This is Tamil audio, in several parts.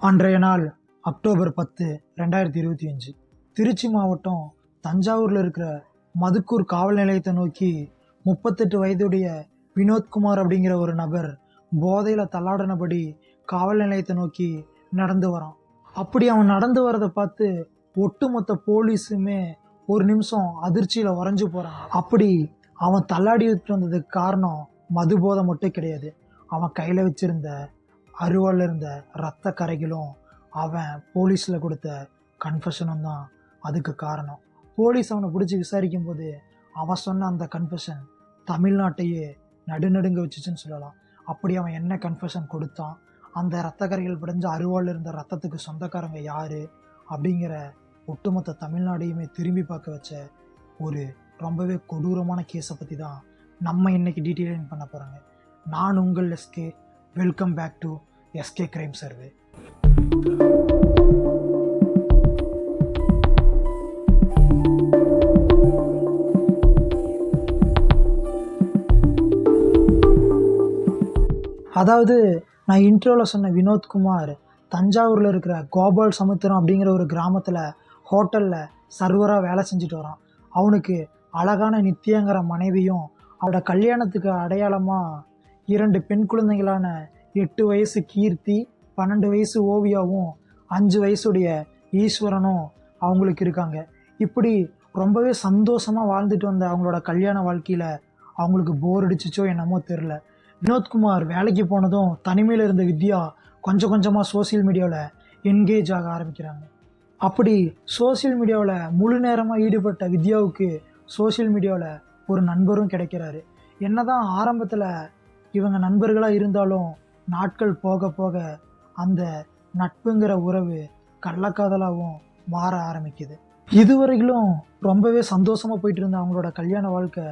அன்றைய நாள் அக்டோபர் பத்து ரெண்டாயிரத்தி இருபத்தி அஞ்சு. திருச்சி மாவட்டம் தஞ்சாவூரில் இருக்கிற மதுக்கூர் காவல் நிலையத்தை நோக்கி முப்பத்தெட்டு வயதுடைய வினோத்குமார் அப்படிங்கிற ஒரு நபர் போதையில் தள்ளாடினபடி காவல் நிலையத்தை நோக்கி நடந்து வரான். அப்படி அவன் நடந்து வரதை பார்த்து ஒட்டுமொத்த போலீஸுமே ஒரு நிமிஷம் அதிர்ச்சியில் உறைஞ்சு போகிறான் அப்படி அவன் தள்ளாடி விட்டு வந்ததுக்கு காரணம் மது போதை மட்டும் கிடையாது. அவன் கையில் வச்சிருந்த அருவாளில் இருந்த ரத்த கரைகளும் அவன் போலீஸில் கொடுத்த கன்ஃபெஷனும் தான் அதுக்கு காரணம். போலீஸ் அவனை பிடிச்சி விசாரிக்கும் போது அவன் சொன்ன அந்த கன்ஃபெஷன் தமிழ்நாட்டையே நடுநடுங்க வச்சுச்சுன்னு சொல்லலாம். அப்படி அவன் என்ன கன்ஃபெஷன் கொடுத்தான்? அந்த ரத்த கரைகள் பிடிஞ்ச அருவாள் இருந்த ரத்தத்துக்கு சொந்தக்காரங்க யார்? அப்படிங்கிற ஒட்டுமொத்த தமிழ்நாடையுமே திரும்பி பார்க்க வச்ச ஒரு ரொம்பவே கொடூரமான கேஸை பற்றி தான் நம்ம இன்னைக்கு டீட்டெயிலிங் பண்ண போகிறாங்க நான் உங்கள் SK. Welcome back to SK crime survey அதாவது நான் இன்ட்ரோவில் சொன்ன வினோத்குமார் தஞ்சாவூரில் இருக்கிற கோபால் சமுத்திரம் அப்படிங்கிற ஒரு கிராமத்தில் ஹோட்டலில் சர்வராக வேலை செஞ்சுட்டு வரான். அவனுக்கு அழகான நித்தியங்கிற மனைவியும் அவனோட கல்யாணத்துக்கு அடையாளமாக இரண்டு பெண் குழந்தைகளான எட்டு வயசு கீர்த்தி பன்னெண்டு வயசு ஓவியாவும் அஞ்சு வயசுடைய ஈஸ்வரனும் அவங்களுக்கு இருக்காங்க. இப்படி ரொம்பவே சந்தோஷமாக வாழ்ந்துட்டு வந்த அவங்களோட கல்யாண வாழ்க்கையில் அவங்களுக்கு போர் அடிச்சிச்சோ என்னமோ தெரில வினோத்குமார் வேலைக்கு போனதும் தனிமையில் இருந்த வித்யா கொஞ்சம் கொஞ்சமாக சோஷியல் மீடியாவில் என்கேஜ் ஆக ஆரம்பிக்கிறாங்க. அப்படி சோஷியல் மீடியாவில் முழு நேரமாக ஈடுபட்ட வித்யாவுக்கு சோஷியல் மீடியாவில் ஒரு நண்பரும் கிடைக்கிறாரு. என்னதான் ஆரம்பத்தில் இவங்க நண்பர்களாக இருந்தாலும் நாட்கள் போக போக அந்த நட்புங்கிற உறவு கள்ளக்காதலாகவும் மாற ஆரம்பிக்குது. இதுவரையிலும் ரொம்பவே சந்தோஷமாக போயிட்டு இருந்த அவங்களோட கல்யாண வாழ்க்கை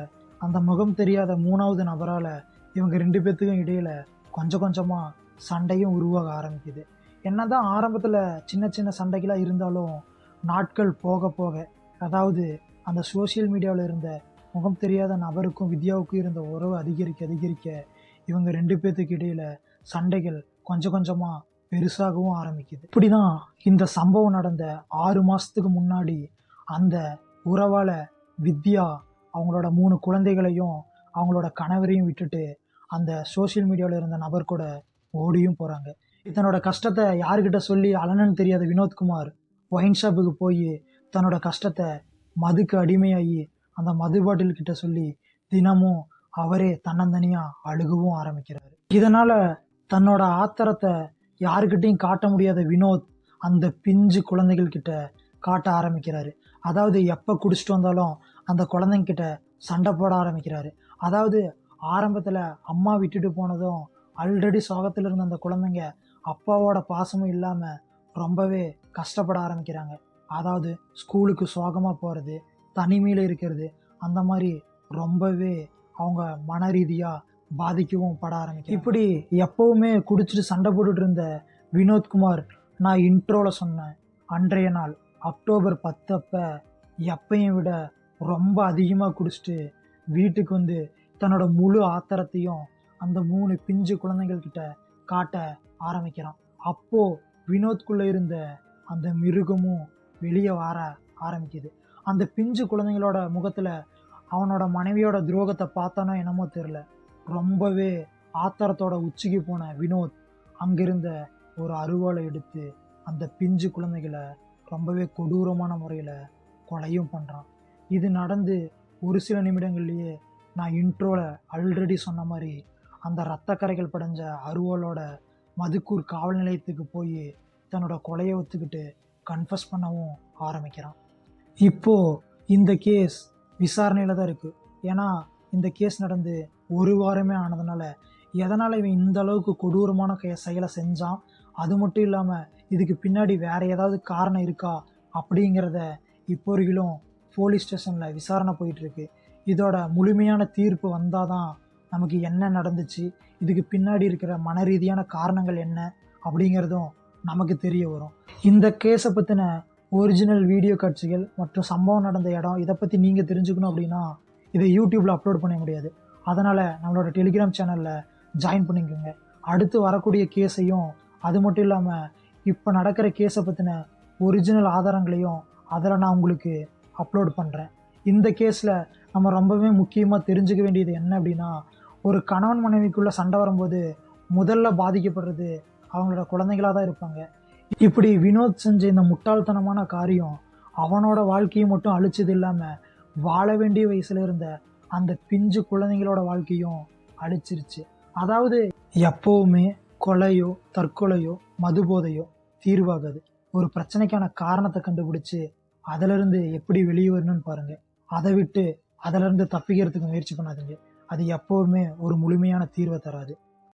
அந்த முகம் தெரியாத மூணாவது நபரால் இவங்க ரெண்டு பேர்த்துக்கும் இடையில கொஞ்சம் கொஞ்சமாக சண்டையும் உருவாக ஆரம்பிக்குது. என்னதான் ஆரம்பத்தில் சின்ன சின்ன சண்டைகளாக இருந்தாலும் நாட்கள் போக போக அதாவது அந்த சோஷியல் மீடியாவில் இருந்த முகம் தெரியாத நபருக்கும் வித்யாவுக்கும் இருந்த உறவு அதிகரிக்க அதிகரிக்க இவங்க ரெண்டு பேர்த்துக்கு இடையில சண்டைகள் கொஞ்சம் கொஞ்சமாக பெருசாகவும் ஆரம்பிக்குது. இப்படி தான் இந்த சம்பவம் நடந்த ஆறு மாதத்துக்கு முன்னாடி அந்த உறவால் வித்யா அவங்களோட மூணு குழந்தைகளையும் அவங்களோட கணவரையும் விட்டுட்டு அந்த சோஷியல் மீடியாவில் இருந்த நபர் கூட ஓடியும் போகிறாங்க தன்னோட கஷ்டத்தை யாருக்கிட்ட சொல்லி அலனன்னு தெரியாத வினோத்குமார் ஒயின் ஷாப்புக்கு போய் தன்னோட கஷ்டத்தை மதுக்கு அடிமையாகி அந்த மது பாட்டில் கிட்ட சொல்லி தினமும் அவரே தன்னந்தனியாக அழுகவும் ஆரம்பிக்கிறாரு. இதனால் தன்னோட ஆத்திரத்தை யாருக்கிட்டையும் காட்ட முடியாத வினோத் அந்த பிஞ்சு குழந்தைகள் கிட்ட காட்ட ஆரம்பிக்கிறாரு. அதாவது எப்போ குடிச்சிட்டு வந்தாலும் அந்த குழந்தைங்கிட்ட சண்டை போட ஆரம்பிக்கிறாரு. அதாவது ஆரம்பத்தில் அம்மா விட்டுட்டு போனதும் ஆல்ரெடி சோகத்தில் இருந்த அந்த குழந்தைங்க அப்பாவோட பாசமும் இல்லாமல் ரொம்பவே கஷ்டப்பட ஆரம்பிக்கிறாங்க. அதாவது ஸ்கூலுக்கு சோகமாக போகிறது தனிமையில் இருக்கிறது அந்த மாதிரி ரொம்பவே அவங்க மன ரீதியாக பாதிக்கவும் பட ஆரம்பிக்கும் இப்படி எப்பவுமே குடிச்சிட்டு சண்டை போட்டுட்டு இருந்த வினோத்குமார் நான் இன்ட்ரோவில் சொன்னேன். அன்றைய நாள் அக்டோபர் பத்தப்ப எப்பையும் விட ரொம்ப அதிகமாக குடிச்சிட்டு வீட்டுக்கு வந்து தன்னோட முழு ஆத்திரத்தையும் அந்த மூணு பிஞ்சு குழந்தைங்கள்கிட்ட காட்ட ஆரம்பிக்கிறான். அப்போது வினோத்குள்ளே இருந்த அந்த மிருகமும் வெளியே வர ஆரம்பிக்குது. அந்த பிஞ்சு குழந்தைங்களோட முகத்தில் அவனோட மனைவியோட துரோகத்தை பார்த்தானோ என்னமோ தெரில ரொம்பவே ஆத்திரத்தோட உச்சிக்கு போன வினோத் அங்கிருந்த ஒரு அருவாளை எடுத்து அந்த பிஞ்சு குழந்தைகளை ரொம்பவே கொடூரமான முறையில் கொலையும் பண்ணுறான் இது நடந்து ஒரு சில நிமிடங்கள்லேயே நான் இன்ட்ரோவில் ஆல்ரெடி சொன்ன மாதிரி அந்த இரத்த கரைகள் படைஞ்ச அருவாளோட மதுக்கூர் காவல் நிலையத்துக்கு போய் தன்னோட கொலையை ஒத்துக்கிட்டு கன்ஃபஸ் பண்ணவும் ஆரம்பிக்கிறான். இப்போது இந்த கேஸ் விசாரணையில் தான் இருக்குது ஏன்னா இந்த கேஸ் நடந்து ஒரு வாரமே ஆனதுனால எதனால் இவன் இந்த அளவுக்கு கொடூரமான கே செயலை செஞ்சான்? அது மட்டும் இல்லாமல் இதுக்கு பின்னாடி வேற ஏதாவது காரணம் இருக்கா? அப்படிங்கிறத இப்போ வரையிலும் போலீஸ் ஸ்டேஷனில் விசாரணை போயிட்டுருக்கு. இதோட முழுமையான தீர்ப்பு வந்தால் தான் நமக்கு என்ன நடந்துச்சு? இதுக்கு பின்னாடி இருக்கிற மன ரீதியான காரணங்கள் என்ன? அப்படிங்கிறதும் நமக்கு தெரிய வரும். இந்த கேஸை பற்றின ஒரிஜினல் வீடியோ காட்சிகள் மற்றும் சம்பவம் நடந்த இடம் இதை பற்றி நீங்கள் தெரிஞ்சுக்கணும் அப்படின்னா இதை யூடியூப்பில் அப்லோட் பண்ண முடியாது. அதனால் நம்மளோட டெலிகிராம் சேனலில் ஜாயின் பண்ணிக்கோங்க. அடுத்து வரக்கூடிய கேஸையும் அது மட்டும் இல்லாமல் இப்போ நடக்கிற கேஸை பற்றின ஒரிஜினல் ஆதாரங்களையும் அதில் நான் உங்களுக்கு அப்லோட் பண்ணுறேன் இந்த கேஸில் நம்ம ரொம்பவே முக்கியமாக தெரிஞ்சுக்க வேண்டியது என்ன அப்படின்னா ஒரு கணவன் மனைவிக்குள்ளே சண்டை வரும்போது முதல்ல பாதிக்கப்படுறது அவங்களோட குழந்தைங்களாக தான் இருப்பாங்க. இப்படி வினோத் செஞ்ச இந்த முட்டாள்தனமான காரியம் அவனோட வாழ்க்கையை மட்டும் அழிச்சது இல்லாமல் வாழ வேண்டிய வயசில் இருந்த அந்த பிஞ்சு குழந்தைங்களோட வாழ்க்கையும் அழிச்சிருச்சு. அதாவது எப்போவுமே கொலையோ தற்கொலையோ மதுபோதையோ தீர்வாகாது. ஒரு பிரச்சனைக்கான காரணத்தை கண்டுபிடிச்சு அதிலிருந்து எப்படி வெளியே வரணும்னு பாருங்க. அதை விட்டு அதிலிருந்து தப்பிக்கிறதுக்கு முயற்சி பண்ணாதீங்க. அது எப்போவுமே ஒரு முழுமையான தீர்வை தராது.